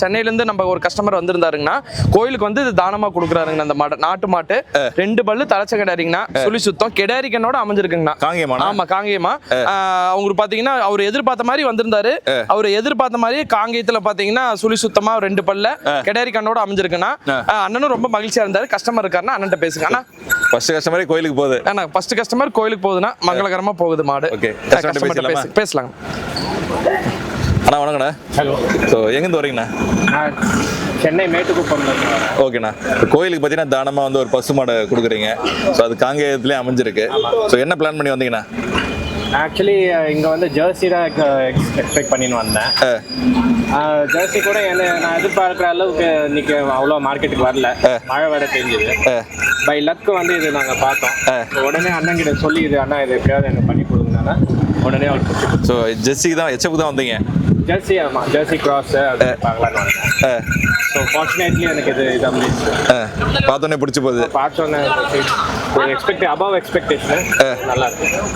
சென்னையிலேருந்து நம்ம ஒரு கஸ்டமர் வந்திருந்தாருங்கண்ணா கோயிலுக்கு வந்து இது தானமா கொடுக்குறாருங்கண்ணா அந்த மாடு நாட்டு மாட்டு. ரெண்டு பல்லு தலைச்ச கிடாரிங்கண்ணா சுழி சுத்தம் கிடாரிக்கனோட அமைஞ்சிருக்குங்கண்ணா. காங்கேயமாண்ணா? ஆமா காங்கேயமா. அவங்களுக்கு பாத்தீங்கன்னா அவர் எதிர்பார்த்த மாதிரி வந்திருந்தாரு. அவர் எதிர்பார்த்த மாதிரி காங்கேயத்துல பாத்தீங்கன்னா சுழி சுத்தமா ரெண்டு பல்ல கிடாரி கண்ணோட அமைஞ்சிருக்குண்ணா அண்ணனும் ரொம்ப மகிழ்ச்சியா இருந்தாரு. கஸ்டமர் இருக்காருன்னா அண்ணன்ட்ட பேசுங்க. அண்ணா. ஃபர்ஸ்ட் கஸ்டமரே கோயிலுக்கு போகுது. அண்ணா ஃபர்ஸ்ட் கஸ்டமர் கோயிலுக்கு போகுதுண்ணா மங்களகரமா போகுது மாடு? பேசு- பேசலாங்க. அண்ணா வணக்கண்ணா ஹலோ ஸோ எங்கேருந்து வரீங்கண்ணா சென்னை வரேன் ஓகேண்ணா. கோயிலுக்கு பார்த்தீங்கன்னா தானமாக வந்து ஒரு பசு மாடை கொடுக்குறீங்க. ஸோ அது காங்கேயத்துலேயே அமைஞ்சிருக்கு. ஸோ என்ன பிளான் பண்ணி வந்தீங்கண்ணா? ஆக்சுவலி இங்கே வந்து ஜெர்சி தான் எக்ஸ்பெக்ட் பண்ணின்னு வந்தேன். ஜெர்சி கூட என்ன நான் எதிர்பார்க்குற அளவுக்கு இன்னைக்கு அவ்வளோ மார்க்கெட்டுக்கு வரல. மழை வேற பெஞ்சது. பை லக்கு வந்து இது நாங்கள் பார்த்தோம். உடனே அண்ணன் கிட்ட சொல்லி இது அண்ணா இது எப்படியாவது எனக்கு பண்ணி கொடுங்கண்ணா. உடனே ஸோ ஜெர்சிக்கு தான் எச்சப்புக்கு தான் வந்தீங்க? ஜெர்சி ஆமாம் ஜெர்சி கிராஸ் ஸோ ஃபார்ச்சுனேட்லி எனக்கு இது இது அமைச்சு பார்த்தோன்னே பிடிச்சி போகுது பார்த்தோன்னே எக்ஸ்பெக்ட் அபவ் எக்ஸ்பெக்டேஷன் நல்லா இருக்கு